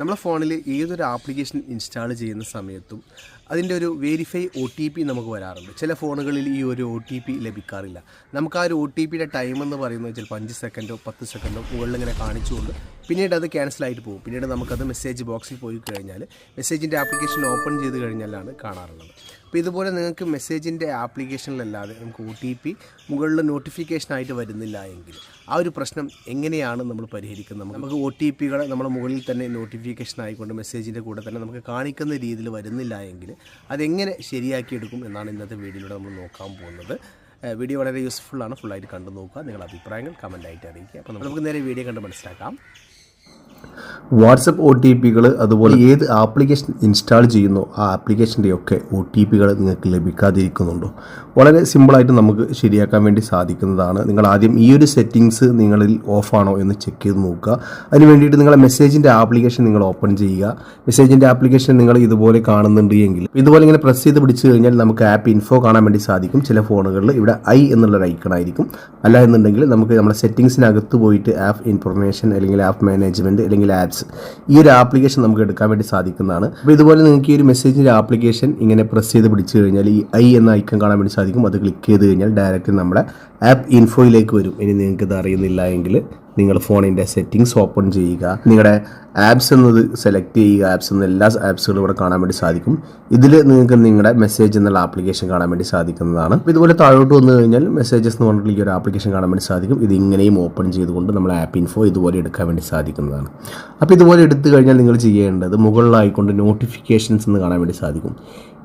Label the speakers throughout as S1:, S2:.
S1: നമ്മളെ ഫോണിൽ ഏതൊരു ആപ്ലിക്കേഷൻ ഇൻസ്റ്റാൾ ചെയ്യുന്ന സമയത്തും അതിന്റെ ഒരു വെരിഫൈ ഒ ടി പി നമുക്ക് വരാറുണ്ട്. ചില ഫോണുകളിൽ ഈ ഒരു ഒ ടി പി ലഭിക്കാറില്ല. നമുക്ക് ആ ഒരു ഒ ടി പിയുടെ ടൈം എന്ന് പറയുന്നത് ചിലപ്പോൾ അഞ്ച് സെക്കൻഡോ പത്ത് സെക്കൻഡോ മുകളിൽ ഇങ്ങനെ കാണിച്ചുകൊണ്ട് പിന്നീട് അത് ക്യാൻസൽ ആയിട്ട് പോകും. പിന്നീട് നമുക്കത് മെസ്സേജ് ബോക്സിൽ പോയി കഴിഞ്ഞാൽ മെസ്സേജിന്റെ ആപ്ലിക്കേഷൻ ഓപ്പൺ ചെയ്ത് കഴിഞ്ഞാലാണ് കാണാറുള്ളത്. അപ്പോൾ ഇതുപോലെ നിങ്ങൾക്ക് മെസ്സേജിന്റെ ആപ്ലിക്കേഷനിലല്ലാതെ നമുക്ക് ഒ ടി പി മുകളിൽ നോട്ടിഫിക്കേഷനായിട്ട് വരുന്നില്ല എങ്കിൽ ആ ഒരു പ്രശ്നം എങ്ങനെയാണ് നമ്മൾ പരിഹരിക്കുന്നത്? നമുക്ക് ഒ ടി പികൾ നമ്മുടെ മുകളിൽ തന്നെ നോട്ടിഫിക്കേഷൻ ആയിക്കൊണ്ട് മെസ്സേജിന്റെ കൂടെ തന്നെ നമുക്ക് കാണിക്കുന്ന രീതിയിൽ വരുന്നില്ല എങ്കിൽ അതെങ്ങനെ ശരിയാക്കിയെടുക്കും എന്നാണ് ഇന്നത്തെ വീഡിയോയിലൂടെ നമ്മൾ നോക്കാൻ പോകുന്നത്. വീഡിയോ വളരെ യൂസ്ഫുള്ളാണ് ഫുള്ളായിട്ട് കണ്ടു നോക്കുക നിങ്ങളുടെ അഭിപ്രായങ്ങൾ കമന്റായിട്ട് അറിയിക്കുക. അപ്പോൾ നമുക്ക് നേരെ വീഡിയോ കണ്ട് മനസ്സിലാക്കാം. വാട്സപ്പ് ഒ ടി പികൾ അതുപോലെ ഏത് ആപ്ലിക്കേഷൻ ഇൻസ്റ്റാൾ ചെയ്യുന്നു ആ ആപ്ലിക്കേഷന്റെ ഒക്കെ ഒ ടി പികൾ നിങ്ങൾക്ക് ലഭിക്കാതിരിക്കുന്നുണ്ടോ? വളരെ സിമ്പിളായിട്ട് നമുക്ക് ശരിയാക്കാൻ വേണ്ടി സാധിക്കുന്നതാണ്. നിങ്ങൾ ആദ്യം ഈ ഒരു സെറ്റിങ്സ് നിങ്ങളിൽ ഓഫാണോ എന്ന് ചെക്ക് ചെയ്ത് നോക്കുക. അതിന് വേണ്ടിയിട്ട് നിങ്ങളെ മെസ്സേജിന്റെ ആപ്ലിക്കേഷൻ നിങ്ങൾ ഓപ്പൺ ചെയ്യുക. മെസ്സേജിന്റെ ആപ്ലിക്കേഷൻ നിങ്ങൾ ഇതുപോലെ കാണുന്നുണ്ട് എങ്കിൽ ഇതുപോലെ ഇങ്ങനെ പ്രസ് ചെയ്ത് പിടിച്ചു കഴിഞ്ഞാൽ നമുക്ക് ആപ്പ് ഇൻഫോ കാണാൻ വേണ്ടി സാധിക്കും. ചില ഫോണുകളിൽ ഇവിടെ ഐ എന്നുള്ള ഐക്കൺ ആയിരിക്കും. അല്ല എന്നുണ്ടെങ്കിൽ നമുക്ക് നമ്മുടെ സെറ്റിങ്സിനകത്ത് പോയിട്ട് ആപ്പ് ഇൻഫർമേഷൻ അല്ലെങ്കിൽ ആപ്പ് മാനേജ്മെന്റ് അല്ലെങ്കിൽ ആപ്സ് ഈ ഒരു ആപ്ലിക്കേഷൻ നമുക്ക് എടുക്കാൻ വേണ്ടി സാധിക്കുന്നതാണ്. അപ്പോൾ ഇതുപോലെ നിങ്ങൾക്ക് ഈ ഒരു മെസ്സേജിന്റെ ആപ്ലിക്കേഷൻ ഇങ്ങനെ പ്രസ് ചെയ്ത് പിടിച്ചു കഴിഞ്ഞാൽ ഈ ഐ എന്ന ഐക്കൺ കാണാൻ വേണ്ടി സാധിക്കും. അത് ക്ലിക്ക് ചെയ്ത് കഴിഞ്ഞാൽ ഡയറക്റ്റ് നമ്മുടെ ആപ്പ് ഇൻഫോയിലേക്ക് വരും. ഇനി നിങ്ങൾക്ക് ഇത് അറിയുന്നില്ല എങ്കിൽ നിങ്ങൾ ഫോണിന്റെ സെറ്റിങ്സ് ഓപ്പൺ ചെയ്യുക. നിങ്ങളുടെ ആപ്സ് എന്നത് സെലക്ട് ചെയ്യുക. ആപ്സ് എന്ന എല്ലാ ആപ്സുകളും ഇവിടെ കാണാൻ വേണ്ടി സാധിക്കും. ഇതിൽ നിങ്ങൾക്ക് നിങ്ങളുടെ മെസ്സേജ് എന്നുള്ള ആപ്ലിക്കേഷൻ കാണാൻ വേണ്ടി സാധിക്കുന്നതാണ്. ഇതുപോലെ താഴോട്ട് വന്നു കഴിഞ്ഞാൽ മെസ്സേജസ് എന്ന് പറഞ്ഞിട്ടുള്ള ഈ ഒരു ആപ്ലിക്കേഷൻ കാണാൻ വേണ്ടി സാധിക്കും. ഇത് ഇങ്ങനെയും ഓപ്പൺ ചെയ്തുകൊണ്ട് നമ്മൾ ആപ്പ് ഇൻഫോ ഇതുപോലെ എടുക്കാൻ വേണ്ടി സാധിക്കുന്നതാണ്. അപ്പോൾ ഇതുപോലെ എടുത്തു കഴിഞ്ഞാൽ നിങ്ങൾ ചെയ്യേണ്ടത് മുകളിലായിക്കൊണ്ട് നോട്ടിഫിക്കേഷൻസ് എന്ന് കാണാൻ വേണ്ടി സാധിക്കും.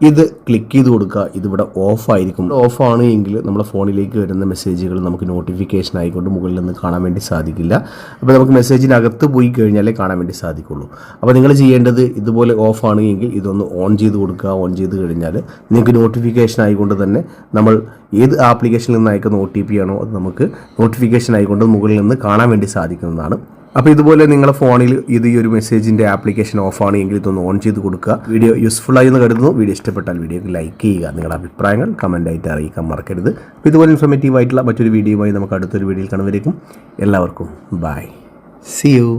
S1: ഇത് ക്ലിക്ക് ചെയ്ത് കൊടുക്കുക. ഇതിവിടെ ഓഫ് ആയിരിക്കും. ഓഫ് ആണ് എങ്കിൽ നമ്മുടെ ഫോണിലേക്ക് വരുന്ന മെസ്സേജുകൾ നമുക്ക് നോട്ടിഫിക്കേഷൻ ആയിക്കൊണ്ട് മുകളിൽ നിന്ന് കാണാൻ വേണ്ടി സാധിക്കില്ല. അപ്പോൾ നമുക്ക് മെസ്സേജിനകത്ത് പോയി കഴിഞ്ഞാലേ കാണാൻ വേണ്ടി സാധിക്കുള്ളൂ. അപ്പോൾ നിങ്ങൾ ചെയ്യേണ്ടത് ഇതുപോലെ ഓഫ് ആണെങ്കിൽ ഇതൊന്ന് ഓൺ ചെയ്ത് കൊടുക്കുക. ഓൺ ചെയ്ത് കഴിഞ്ഞാൽ നിങ്ങൾക്ക് നോട്ടിഫിക്കേഷൻ ആയിക്കൊണ്ട് തന്നെ നമ്മൾ ഏത് ആപ്ലിക്കേഷനിൽ നിന്ന് അയക്കുന്ന ഒ ടി പി ആണോ അത് നമുക്ക് നോട്ടിഫിക്കേഷൻ ആയിക്കൊണ്ട് മുകളിൽ നിന്ന് കാണാൻ വേണ്ടി സാധിക്കുന്നതാണ്. അപ്പോൾ ഇതുപോലെ നിങ്ങളുടെ ഫോണിൽ ഇത് ഈ ഒരു മെസ്സേജിന്റെ ആപ്ലിക്കേഷൻ ഓഫ് ആണെങ്കിൽ ഇതൊന്ന് ഓൺ ചെയ്ത് കൊടുക്കുക. വീഡിയോ യൂസ്ഫുൾ ആയി എന്ന് കരുതുന്നു. വീഡിയോ ഇഷ്ടപ്പെട്ടാൽ വീഡിയോക്ക് ലൈക്ക് ചെയ്യുക. നിങ്ങളുടെ അഭിപ്രായങ്ങൾ കമന്റായിട്ട് അറിയിക്കാൻ മറക്കരുത്. അപ്പോൾ ഇതുപോലെ ഇൻഫോർമേറ്റീവ് ആയിട്ടുള്ള മറ്റൊരു വീഡിയോയുമായി നമുക്ക് അടുത്തൊരു വീഡിയോയിൽ കാണുവരേക്കും എല്ലാവർക്കും ബായ് സി യു